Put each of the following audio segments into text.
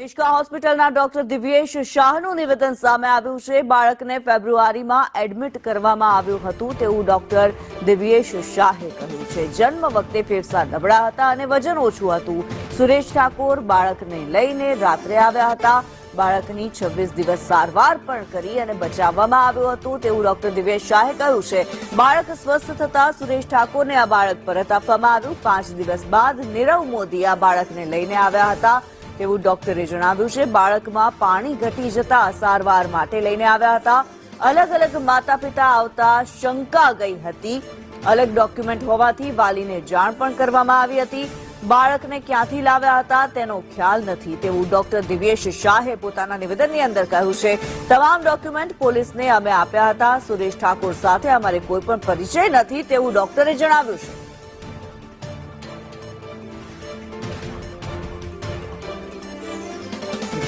નિષ્કા હોસ્પિટલના ડોક્ટર દિવ્યેશ શાહનું નિવેદન સામે આવ્યું છે. બાળકને ફેબ્રુઆરીમાં એડમિટ કરવામાં આવ્યું હતું તેવું ડોક્ટર દિવ્યેશ શાહે કહ્યું છે. જન્મ વખતે ફેફસા નબળા હતા અને વજન ઓછું હતું. સુરેશ ઠાકોર બાળકને લઈને રાત્રે આવ્યા હતા. બાળકની છવ્વીસ દિવસ સારવાર પણ કરી અને બચાવવામાં આવ્યું હતું તેવું ડોક્ટર દિવ્યેશ શાહે કહ્યું છે. બાળક સ્વસ્થ થતા સુરેશ ઠાકોરને આ બાળક પરત આપવામાં આવ્યું. પાંચ દિવસ બાદ નીરવ મોદી આ બાળકને લઈને આવ્યા હતા. તેવું ડોક્ટરે જણાવ્યું છે. બાળકમાં પાણી ઘટી જતા સારવાર માટે લઈને આવ્યા હતા. અલગ અલગ માતા પિતા આવતા શંકા ગઈ હતી. અલગ ડોક્યુમેન્ટ હોવાથી વાલીને જાણ પણ કરવામાં આવી હતી. બાળકને ક્યાંથી લાવ્યા હતા તેનો ખ્યાલ નથી. તેવું ડોક્ટર દિવ્યેશ શાહે પોતાના નિવેદનની અંદર કહ્યું છે. તમામ ડોક્યુમેન્ટ પોલીસને અમે આપ્યા હતા. સુરેશ ઠાકોર સાથે અમારે કોઈ પણ પરિચય નથી તેવું ડોક્ટરે જણાવ્યું છે.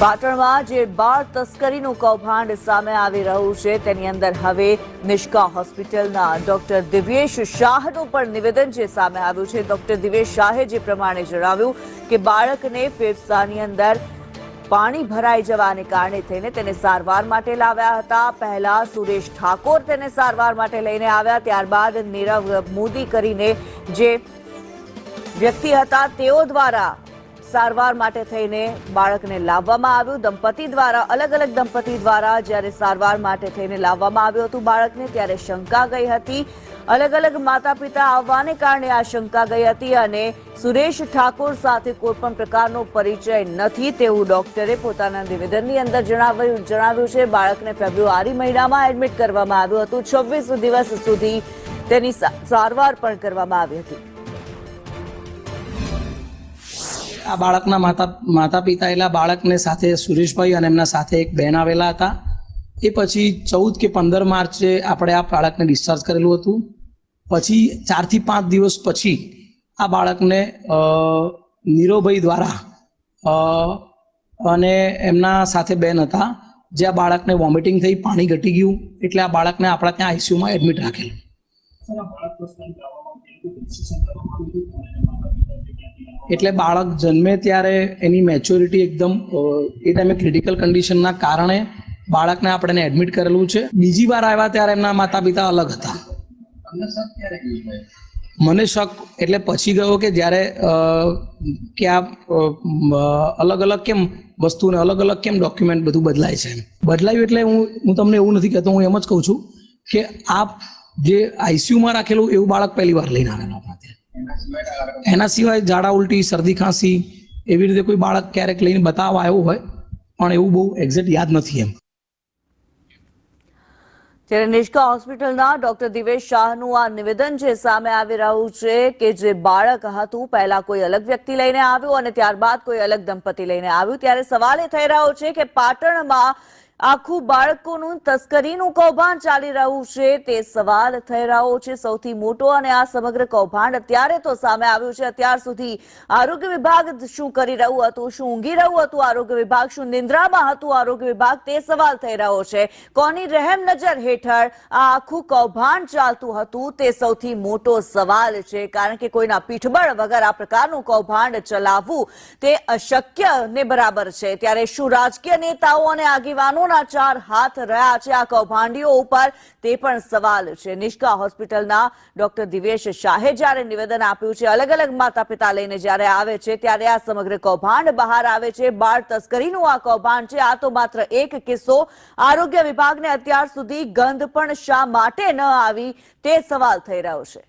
પાટણમાં જે બાળ તસ્કરીનું કૌભાંડ સામે આવી રહ્યું છે, તેની અંદર હવે નિષ્કા હોસ્પિટલના ડોક્ટર દિવ્યેશ શાહનું પણ નિવેદન જે સામે આવ્યું છે. ડોક્ટર દિવ્યેશ શાહે જે પ્રમાણે જણાવ્યું કે બાળકને ફેફસાની અંદર પાણી ભરાઈ જવાને કારણે થઈને તેને સારવાર માટે લાવ્યા હતા. પહેલા સુરેશ ઠાકોર તેને સારવાર માટે લઈને આવ્યા, ત્યારબાદ નીરવ મોદી કરીને જે વ્યક્તિ હતા, તેઓ દ્વારા સારવાર માટે થઈને બાળકને લાવવામાં આવ્યું. દંપતી દ્વારા, અલગ અલગ દંપતી દ્વારા જ્યારે સારવાર માટે થઈને લાવવામાં આવ્યું હતું બાળકને, ત્યારે શંકા ગઈ હતી. અલગ અલગ માતા પિતા આવવાને કારણે આ શંકા ગઈ હતી અને સુરેશ ઠાકોર સાથે કોઈ પણ પ્રકારનો પરિચય નથી તેવું ડોક્ટરે પોતાના નિવેદનની અંદર જણાવ્યું. જણાવ્યું છે, બાળકને ફેબ્રુઆરી મહિનામાં એડમિટ કરવામાં આવ્યું હતું. છવ્વીસ દિવસ સુધી તેની સારવાર પણ કરવામાં આવી હતી. આ બાળકના માતા માતા પિતા એટલે બાળકને સાથે સુરેશભાઈ અને એમના સાથે એક બહેન આવેલા હતા. એ પછી ચૌદ કે પંદર માર્ચે આપણે આ બાળકને ડિસ્ચાર્જ કરેલું હતું. પછી ચારથી પાંચ દિવસ પછી આ બાળકને નીરોભાઈ દ્વારા અને એમના સાથે બેન હતા. જે આ બાળકને વોમિટિંગ થઈ, પાણી ઘટી ગયું. એટલે આ બાળકને આપણા ત્યાં આઈસીયુમાં એડમિટ રાખેલું. એટલે બાળક જન્મે ત્યારે એની મેચ્યોરિટી એકદમ એ ટાઈમે ક્રિટિકલ કન્ડિશનના કારણે બાળકને આપણે એડમિટ કરેલું છે. બીજી વાર આવ્યા ત્યારે એમના માતા પિતા અલગ હતા. મને શક, એટલે પછી ગયો કે જ્યારે કે આ અલગ અલગ કેમ વસ્તુને અલગ અલગ કેમ ડોક્યુમેન્ટ બધું બદલાય છે બદલાયું એટલે હું હું તમને એવું નથી કહેતો, હું એમ જ કહું છું કે આ જે આઈસીયુમાં રાખેલું એવું બાળક પહેલી વાર લઈને આવેલા એના સિવાય ઝાડા ઉલટી, શરદી ખાંસી, એવી રીતે કોઈ બાળક ક્યારેક લઈને બતાવવા આવ્યો હોય, પણ એવું બહુ એક્ઝેક્ટ યાદ નથી એમ. ત્યારે નિષ્કા હોસ્પિટલના ડોક્ટર દિવેશ શાહનું આ નિવેદન જે સામે આવી રહ્યું છે કે જે બાળક હતું, પહેલા કોઈ અલગ વ્યક્તિ લઈને આવ્યું અને ત્યારબાદ કોઈ અલગ દંપતી લઈને આવ્યું. ત્યારે સવાલ એ થઈ રહ્યો છે કે પાટણમાં આખું બાળકોનું તસ્કરીનું કૌભાંડ ચાલી રહ્યું છે. તે સવાલ થઈ રહ્યો છે સૌથી મોટો અને આ સમગ્ર કૌભાંડ અત્યારે તો સામે આવ્યું છે. અત્યાર સુધી આરોગ્ય વિભાગ શું કરી રહ્યું હતું, શું ઊંઘી રહ્યું હતું, આરોગ્ય વિભાગ શું નિંદ્રામાં હતું, આરોગ્ય વિભાગ તે સવાલ થઈ રહ્યો છે. કોની રહેમ નજર હેઠળ આ આખું કૌભાંડ ચાલતું હતું તે સૌથી મોટો સવાલ છે. કારણ કે કોઈના પીઠબળ વગર આ પ્રકારનું કૌભાંડ ચલાવવું તે અશક્ય ને બરાબર છે. ત્યારે શું રાજકીય નેતાઓ અને આગેવાનોના ચાર હાથ રહ્યા છે. આ કૌભાંડીઓ ઉપર તે પણ સવાલ છે. નિષ્કા હોસ્પિટલના ડોક્ટર દિવેશ શાહે જ્યારે નિવેદન આપ્યું છે અલગ અલગ માતા પિતા લઈને જ્યારે આવે છે, ત્યારે આ સમગ્ર કૌભાંડ બહાર આવે છે. બાળ તસ્કરીનું આ કૌભાંડ છે. આ તો માત્ર એક કિસ્સો. આરોગ્ય વિભાગને અત્યાર સુધી ગંધ પણ શા માટે ન આવી તે સવાલ થઈ રહ્યો છે.